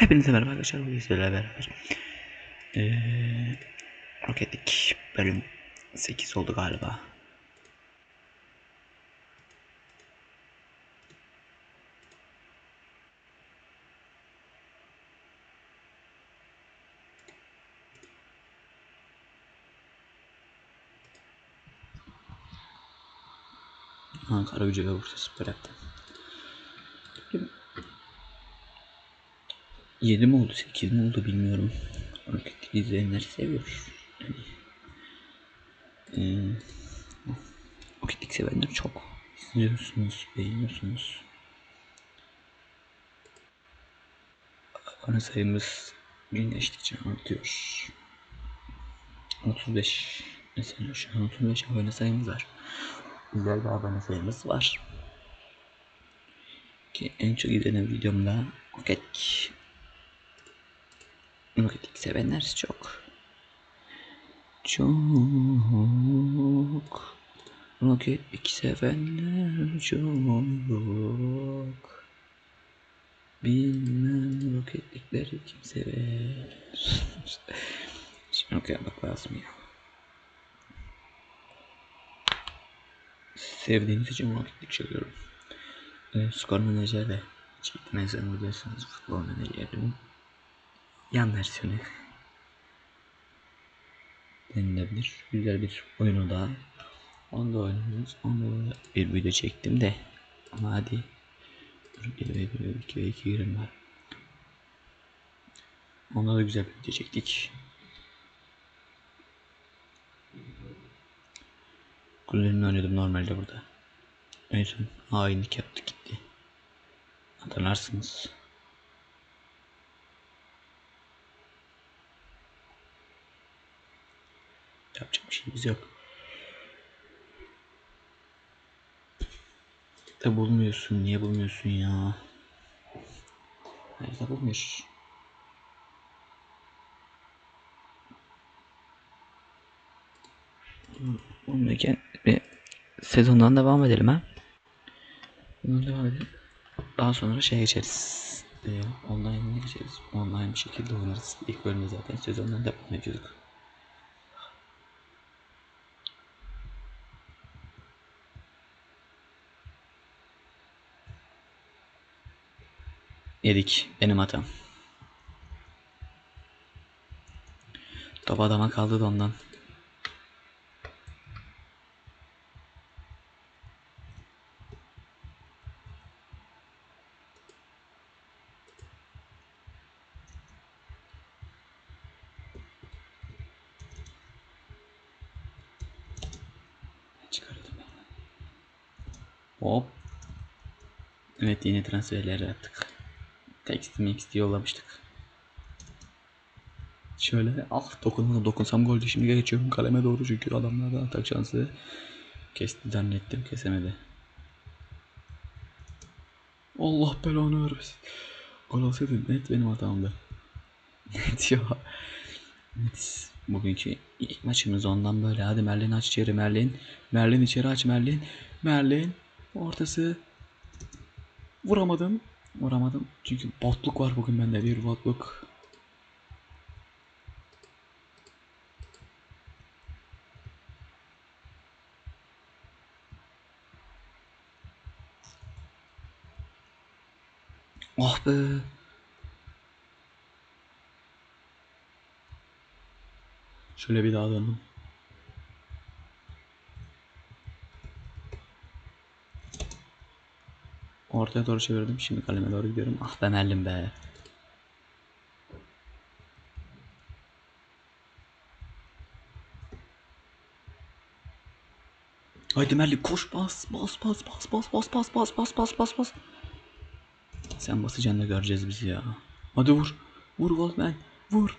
Hepinize merhaba arkadaşlar. Bugün sizlerle beraber ee, Roketlik bölüm 8 oldu galiba. Ankara Gücü ve Bursa Spor yaptım. 7 mi oldu 8 mi oldu bilmiyorum. Rocket izleyenler seviyor. Yani, Rocket League sevenler çok. İzliyorsunuz, beğeniyorsunuz. Abone sayımız gün geçtikçe artıyor. 35 mesela şu an 35 abone sayımız var. Güzel bir abone sayımız var. Ki en çok izlenen videomda Rocket Rocket sevenler çok. Çok. Rocket sevenler çok. Bilmem roketlikleri kim sever. Şimdi okey bak lazım ya. Sevdiğiniz için roketlik çalıyorum. E, skor menajer ve çekti mezarını biliyorsunuz futbol menajerim yan versiyonu denilebilir. Güzel bir oyunu da onu da oynuyoruz. Onu da bir video çektim de ama hadi dur 1 ve 1 ve 2 ve 2 girelim var. Onda da güzel bir video çektik. Kuzenimle oynadım normalde burada. En son hainlik yaptı gitti. Hatırlarsınız. Yapacak bir şeyimiz yok. Da bulmuyorsun. Niye bulmuyorsun ya? Nerede bulmuyor? Bulmuyorken bir sezondan devam edelim ha. Bundan devam edelim. Daha sonra şey geçeriz. Ee, online geçeriz. Online bir şekilde oynarız. İlk bölümde zaten sezondan devam ediyorduk. Yedik. Benim hatam. Top adama kaldı da ondan. Hop. Evet yeni transferler yaptık. Text mix yollamıştık. Şöyle ah dokunmadım dokunsam goldü şimdi geçiyorum kaleme doğru çünkü adamlardan atak şansı kesti zannettim kesemedi. Allah belanı vermesin. Gol olsaydı net benim hatamdı. net ya. Net. Bugünkü ilk maçımız ondan böyle. Hadi Merlin aç içeri Merlin. Merlin içeri aç Merlin. Merlin. Ortası. Vuramadım. Vuramadım. Çünkü botluk var bugün bende bir botluk. Oh be. Şöyle bir daha döndüm. Ortaya doğru çevirdim. Şimdi kaleme doğru gidiyorum. Ah be Merlin be. Haydi Merlin koş bas bas bas bas bas bas bas bas bas bas bas bas. Sen basacaksın da göreceğiz bizi ya. Hadi vur. Vur Wolfman. Vur.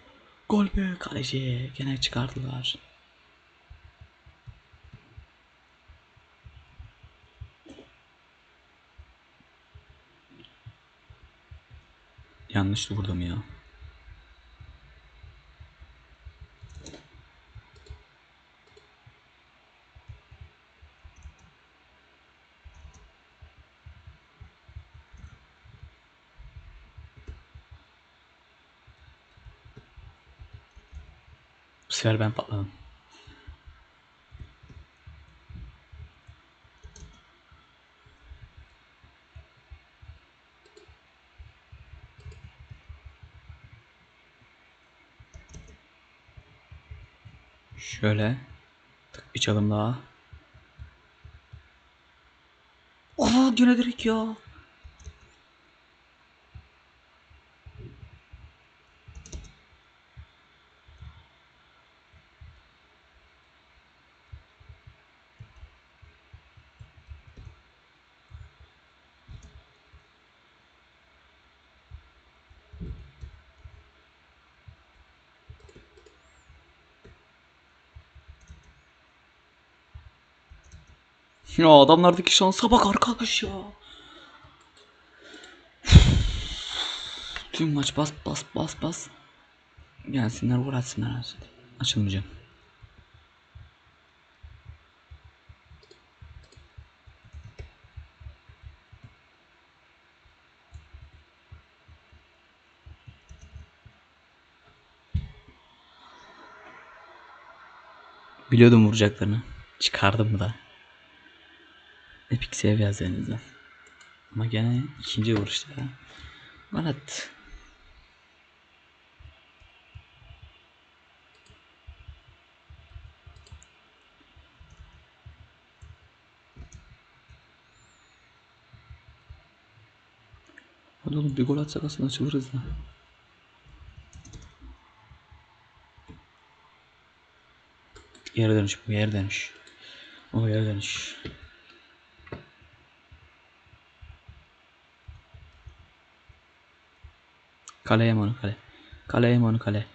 Gol be kaleci. Gene çıkardılar. yanlışlı vurdum ya. Bu sefer ben patladım. Şöyle. Tık bir çalım daha. Aa gene direkt ya. Ya adamlardaki şansa bak arkadaş ya. Tüm maç bas bas bas bas. Gelsinler vur atsınlar. Açılmayacağım. Biliyordum vuracaklarını. Çıkardım da. Epic save yazarınızdan. Ama gene ikinci vuruşta ya. Attı. Hadi oğlum bir gol atsak aslında açılırız da. Geri dönüş bu geri dönüş. O geri dönüş. Kale yeme onu kale. Kale yeme onu kale.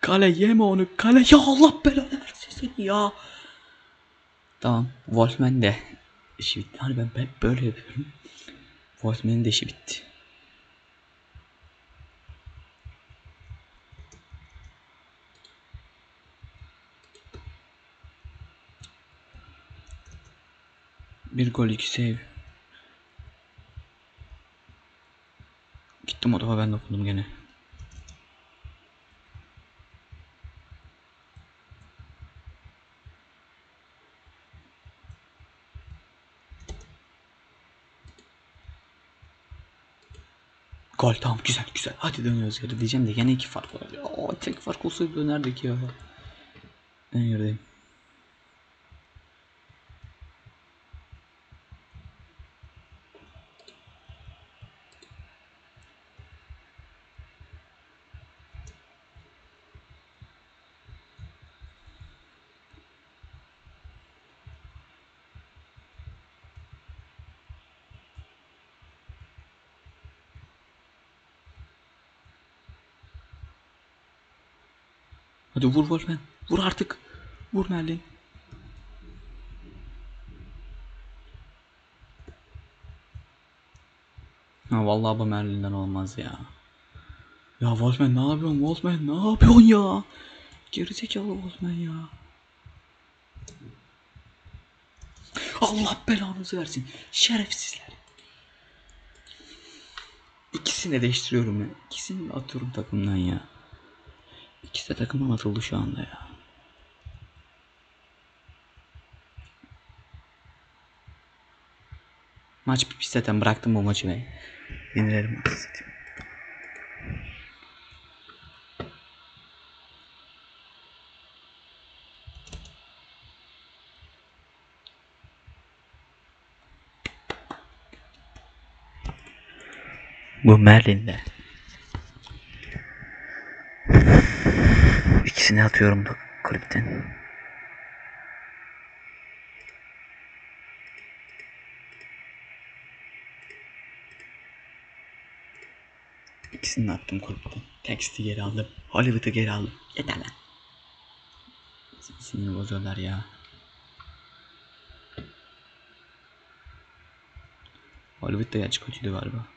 Kale yeme onu kale. Ya Allah belanı versin ya. Tamam. Wolfman de işi bitti. Hani ben hep böyle yapıyorum. Wolfman'in de işi bitti. Bir gol iki save. Gittim o topa ben dokundum gene. Gol tamam güzel güzel. Hadi dönüyoruz geri diyeceğim de gene iki fark var. Ya, tek fark olsaydı dönerdik ya. Ben yerdeyim. Hadi vur Wolfman. Vur artık. Vur Merlin. Ha vallahi bu Merlin'den olmaz ya. Ya Wolfman ne yapıyorsun Wolfman ne yapıyorsun ya? Gerizekalı Wolfman ya. Allah belanızı versin. Şerefsizler. İkisini de değiştiriyorum ya. İkisini de atıyorum takımdan ya. İkisi de takımdan atıldı şu anda ya. Maç bitmiş zaten bıraktım bu maçı ve yenilerim aslında. Bu Merlin'de. İkisini atıyorum da kulüpten. İkisini attım kulüpten. Text'i geri aldım. Hollywood'u geri aldım. Yeter lan. Sinir bozuyorlar ya. Hollywood da gerçi kötüydü galiba.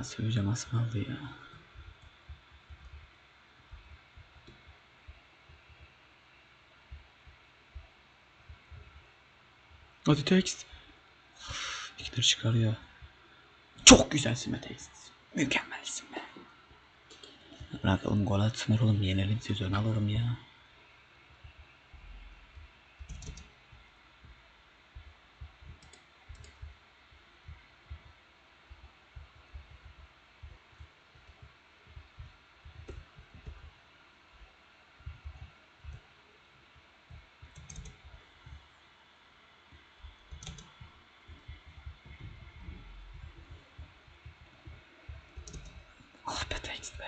Asya hocam asmalı ya. Hadi text. İkidir çıkar ya. Çok güzelsin be text. Mükemmelsin be. Bırakalım gol atsınlar oğlum. Yenelim sezon alırım ya. Ah be text be.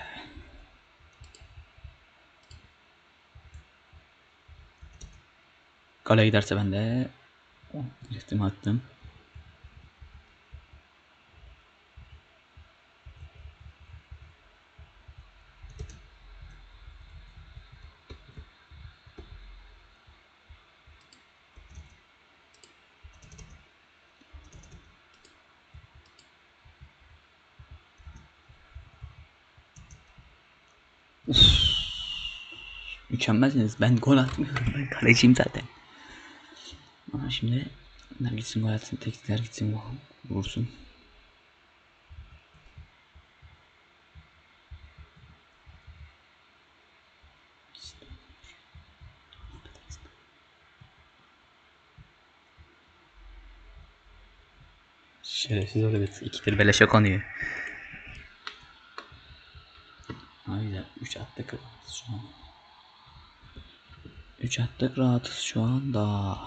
Kale giderse ben de riftimi attım. Mükemmelsiniz. Ben gol atmıyorum. Ben kaleciyim zaten. Ama şimdi bunlar gitsin gol atsın. Teknikler gitsin vursun. Şerefsiz öyle bir ikidir beleşe konuyor. Ha güzel. 3 attık şu an. 3 attık rahatız şu anda.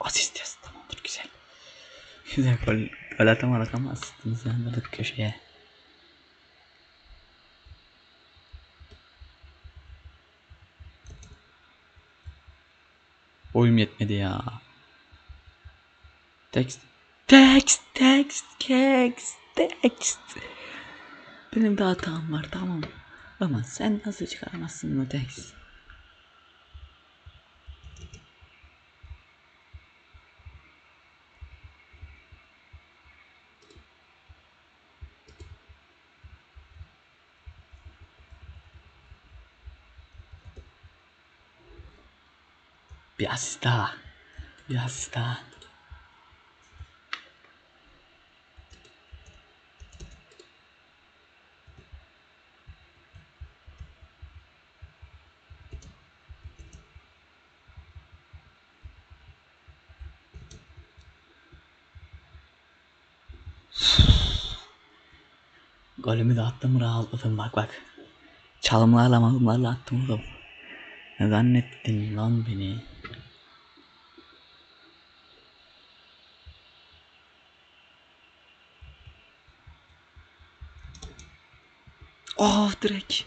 Asist yaz tamamdır güzel. Güzel gol, gol atamadık ama asistimizi yandırdık köşeye. Boyum yetmedi ya. Text. Text, text, text, text. Benim de hatam var tamam. Ama sen nasıl çıkaramazsın bu text? Bir asist daha. Bir asist daha. Golümü de attım rahatladım bak bak. Çalımlarla malımlarla attım oğlum. Ne zannettin lan beni? Oh direkt.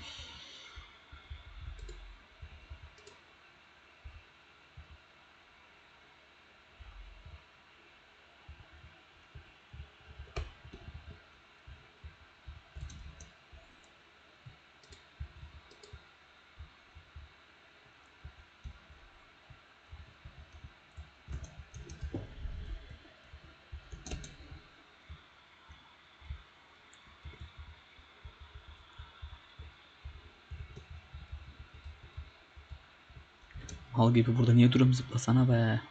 Mal gibi burada niye durum zıplasana be.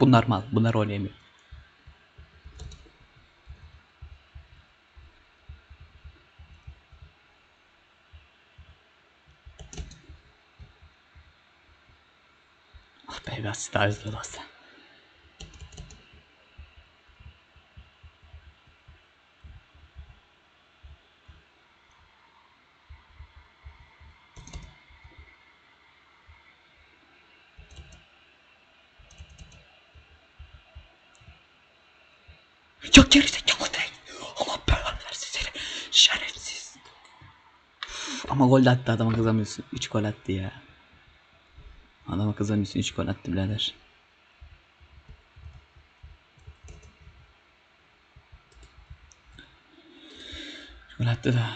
Bunlar mal. Bunlar oynayamıyor. Ah be biraz daha hızlı olsa. Ya gerizekalı değil. Allah belanı versin seni. Şerefsiz. Ama gol de attı adama kızamıyorsun. 3 gol attı ya. Adama kızamıyorsun 3 gol attı birader. Gol attı da.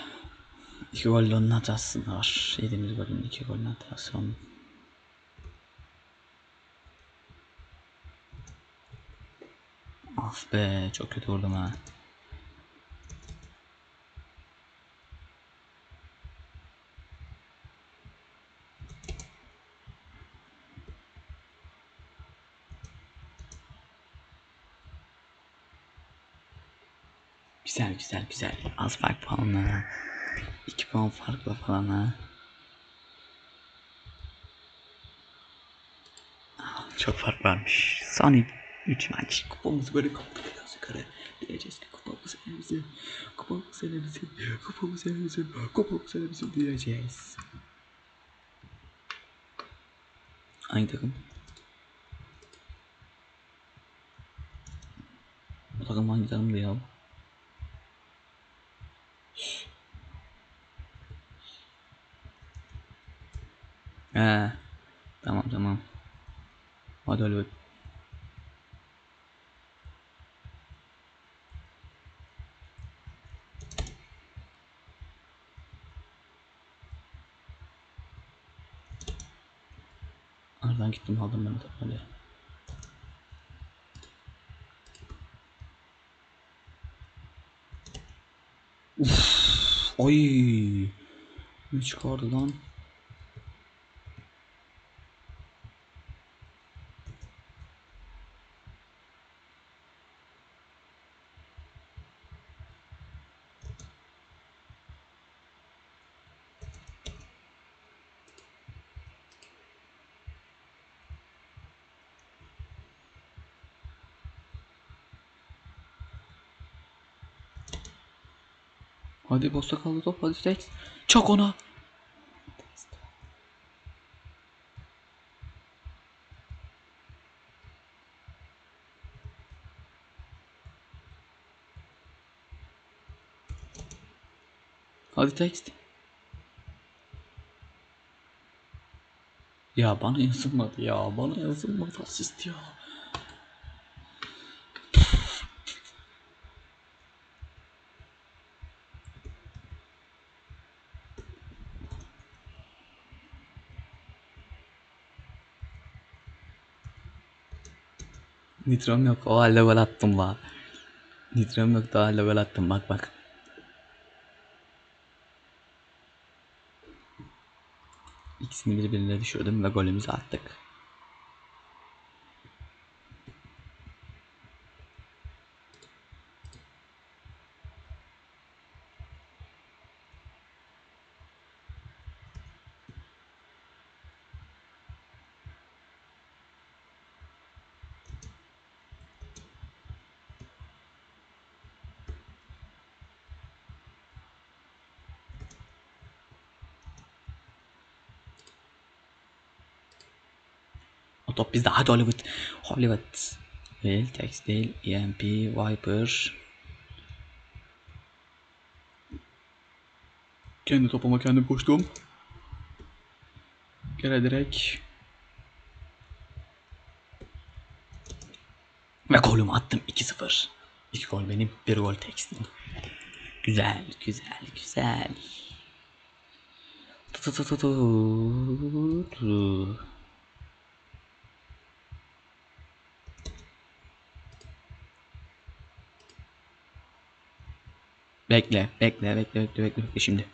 2 gol onun hatası var. Yediğimiz golün 2 golün hatası onun. Be çok kötü vurdum ha. Güzel güzel güzel. Az fark ha. 2 puan farkla falan ha. Çok fark varmış. Son 3 maç. Kupamızı böyle kapatacağız yukarı. Diyeceğiz ki kupamız elimizi. Kupamız elimizi. Kupamız elimizi. Kupamız elimizi diyeceğiz. Hangi takım? Bu takım hangi takımdı ya? He. Tamam tamam. Hadi öyle Aradan gittim aldım ben de böyle. Uf, oy. Ne çıkardı lan? Hadi bosta kaldı top hadi Tex. Çak ona. Hadi text. Ya bana yazılmadı ya. Bana yazılmadı asist ya. Nitrom yok. O gol attım la. Nitrom yok da o halde gol attım. Bak bak. İkisini birbirine düşürdüm ve golümüzü attık. Bizde. Hadi Hollywood. Hollywood. Değil. Tex değil. EMP. Viper. Kendi topuma kendim koştum. Gele direkt. Ve golümü attım 2-0. 2 gol benim, 1 gol Tex'in. Güzel, güzel, güzel. Tu tu tu tu tu Bekle, bekle, bekle, bekle, bekle, bekle şimdi.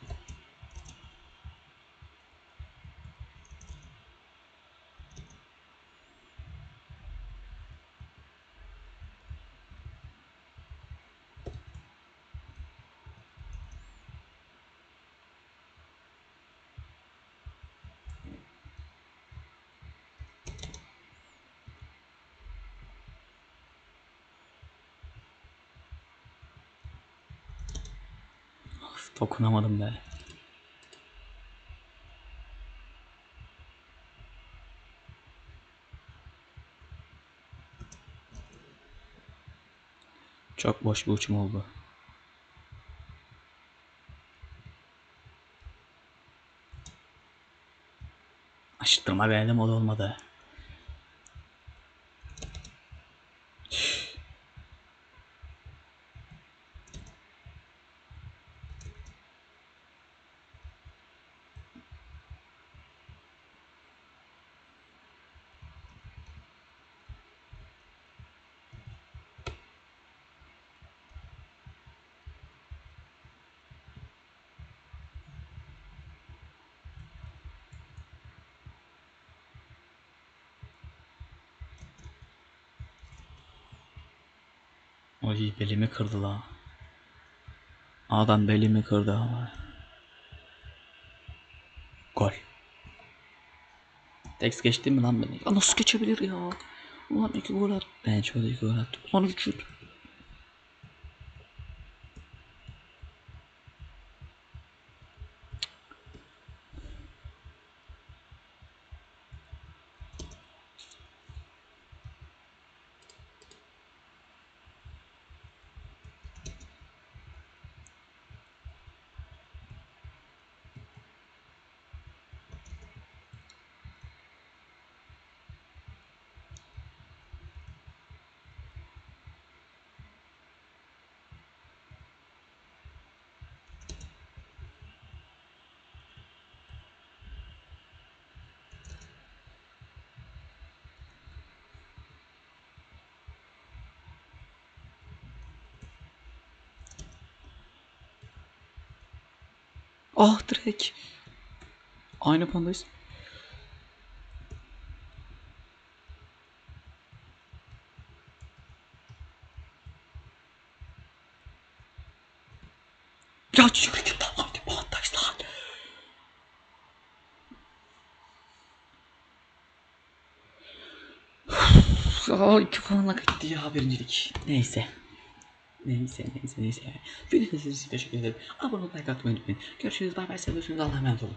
Dokunamadım be. Çok boş bir uçum oldu. Aşıttırma beğendim o da olmadı. Ay belimi kırdı la. Adam belimi kırdı ama. Gol. Tex geçti mi lan beni? Ya nasıl geçebilir ya? Ulan iki gol at. Ben şöyle iki gol attım. Ulan üç. Ah direkt. Aynı pandayız. Ya yürü git lan aynı pandayız lan. Ya iki puanla gitti ya birincilik. Neyse. Neyse neyse neyse. Videoda size teşekkür ederim. Abone olmayı like atmayı unutmayın. Görüşürüz. Bay bay. Seviyorsunuz. Allah'a emanet olun.